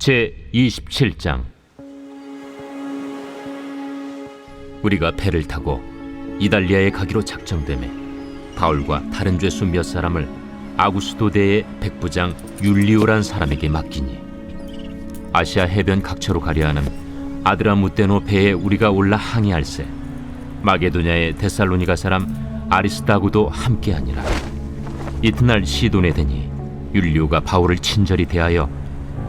제 27장. 우리가 배를 타고 이달리아에 가기로 작정되매 바울과 다른 죄수 몇 사람을 아구스도대의 백부장 율리오란 사람에게 맡기니 아시아 해변 각처로 가려 하는 아드라무테노 배에 우리가 올라 항해할세. 마게도냐의 데살로니가 사람 아리스다고도 함께하니라. 이튿날 시돈에 되니 율리오가 바울을 친절히 대하여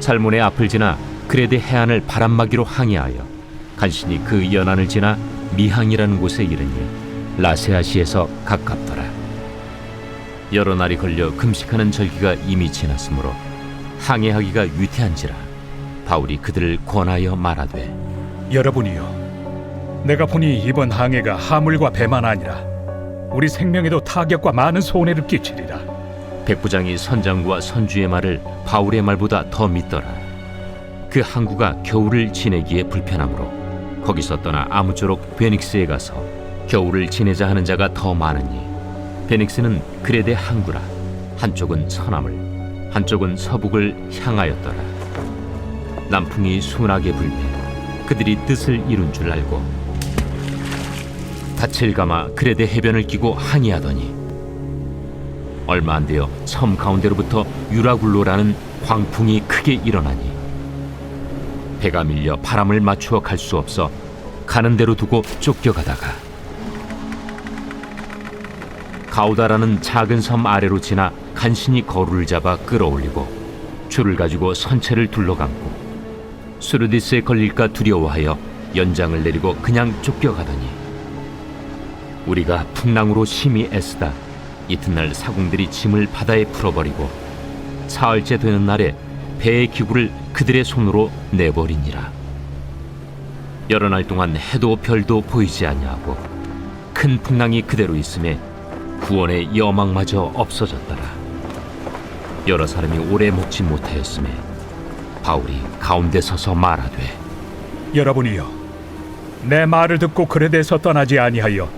살몬의 앞을 지나 그레데 해안을 바람막이로 항해하여 간신히 그 연안을 지나 미항이라는 곳에 이르니 라세아시에서 가깝더라. 여러 날이 걸려 금식하는 절기가 이미 지났으므로 항해하기가 위태한지라 바울이 그들을 권하여 말하되 여러분이요 내가 보니 이번 항해가 하물과 배만 아니라 우리 생명에도 타격과 많은 손해를 끼치리라 백부장이 선장과 선주의 말을 바울의 말보다 더 믿더라. 그 항구가 겨울을 지내기에 불편하므로 거기서 떠나 아무쪼록 베닉스에 가서 겨울을 지내자 하는 자가 더 많으니 베닉스는 그레데 항구라 한쪽은 서남을 한쪽은 서북을 향하였더라. 남풍이 순하게 불매 그들이 뜻을 이룬 줄 알고 닻을 감아 그레데 해변을 끼고 항해하더니 얼마 안 되어 섬 가운데로부터 유라굴로라는 광풍이 크게 일어나니 배가 밀려 바람을 맞추어 갈 수 없어 가는 대로 두고 쫓겨가다가 가우다라는 작은 섬 아래로 지나 간신히 거루를 잡아 끌어올리고 줄을 가지고 선체를 둘러감고 수르디스에 걸릴까 두려워하여 연장을 내리고 그냥 쫓겨가더니 우리가 풍랑으로 심히 애쓰다 이튿날 사공들이 짐을 바다에 풀어버리고 사흘째 되는 날에 배의 기구를 그들의 손으로 내버리니라. 여러 날 동안 해도 별도 보이지 아니하고 큰 풍랑이 그대로 있음에 구원의 여망마저 없어졌더라. 여러 사람이 오래 먹지 못하였음에 바울이 가운데 서서 말하되 여러분이요 내 말을 듣고 그레데에서 떠나지 아니하여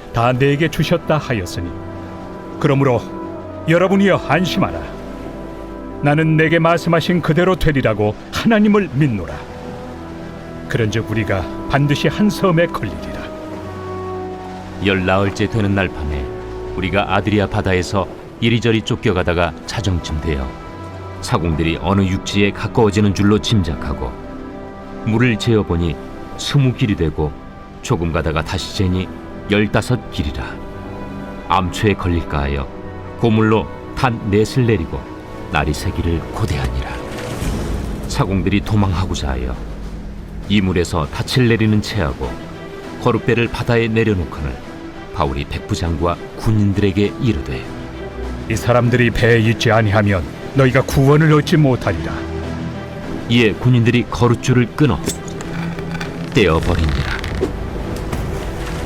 다 내게 주셨다 하였으니. 그러므로 여러분이여 안심하라. 나는 내게 말씀하신 그대로 되리라고 하나님을 믿노라. 그런즉 우리가 반드시 한 섬에 걸리리라. 열나흘째 되는 날 밤에 우리가 아드리아 바다에서 이리저리 쫓겨가다가 자정쯤 되어 사공들이 어느 육지에 가까워지는 줄로 짐작하고 물을 재어보니 스무 길이 되고 조금 가다가 다시 재니 열다섯 길이라. 암초에 걸릴까 하여 고물로 단 넷을 내리고 날이 새기를 고대하니라. 사공들이 도망하고자 하여 이물에서 닻을 내리는 채하고 거룻배를 바다에 내려놓거늘 바울이 백부장과 군인들에게 이르되 이 사람들이 배에 있지 아니하면 너희가 구원을 얻지 못하리라. 이에 군인들이 거룻줄을 끊어 떼어버리니라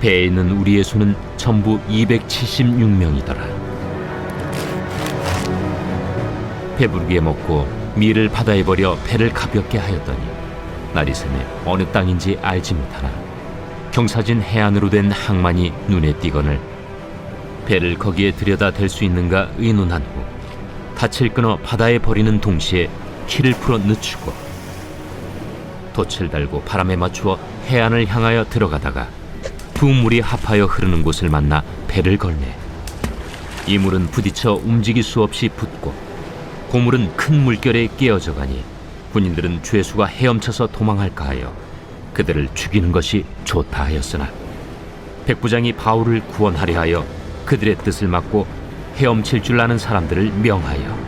배에 있는 우리의 수는 전부 276명이더라. 배부르게 먹고 밀을 바다에 버려 배를 가볍게 하였더니 날이 새매 어느 땅인지 알지 못하나 경사진 해안으로 된 항만이 눈에 띄거늘 배를 거기에 들여다 댈 수 있는가 의논한 후 닻을 끊어 바다에 버리는 동시에 키를 풀어 늦추고 돛을 달고 바람에 맞추어 해안을 향하여 들어가다가 두 물이 합하여 흐르는 곳을 만나 배를 걸매 이 물은 부딪혀 움직일 수 없이 붙고 고물은 큰 물결에 깨어져 가니 군인들은 죄수가 헤엄쳐서 도망할까 하여 그들을 죽이는 것이 좋다 하였으나 백부장이 바울을 구원하려 하여 그들의 뜻을 막고 헤엄칠 줄 아는 사람들을 명하여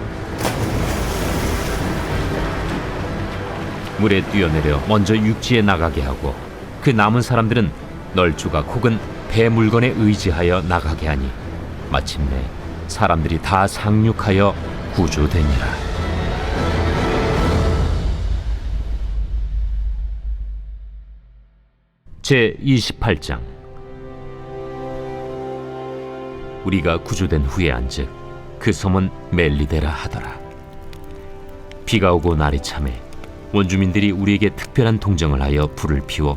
물에 뛰어내려 먼저 육지에 나가게 하고 그 남은 사람들은 널 조각 혹은 배 물건에 의지하여 나가게 하니 마침내 사람들이 다 상륙하여 구조되니라. 제 28장 우리가 구조된 후에 안즉 그 섬은 멜리데라 하더라. 비가 오고 날이 참해 원주민들이 우리에게 특별한 동정을 하여 불을 피워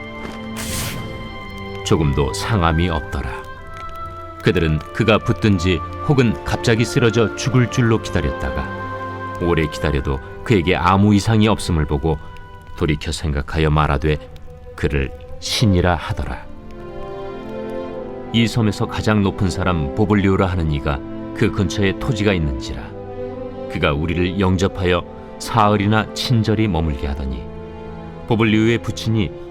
조금도 상함이 없더라. 그들은 그가 붙든지 혹은 갑자기 쓰러져 죽을 줄로 기다렸다가 오래 기다려도 그에게 아무 이상이 없음을 보고 돌이켜 생각하여 말하되 그를 신이라 하더라. 이 섬에서 가장 높은 사람 보블리오라 하는 이가 그 근처에 토지가 있는지라 그가 우리를 영접하여 사흘이나 친절히 머물게 하더니 보블리오의 부친이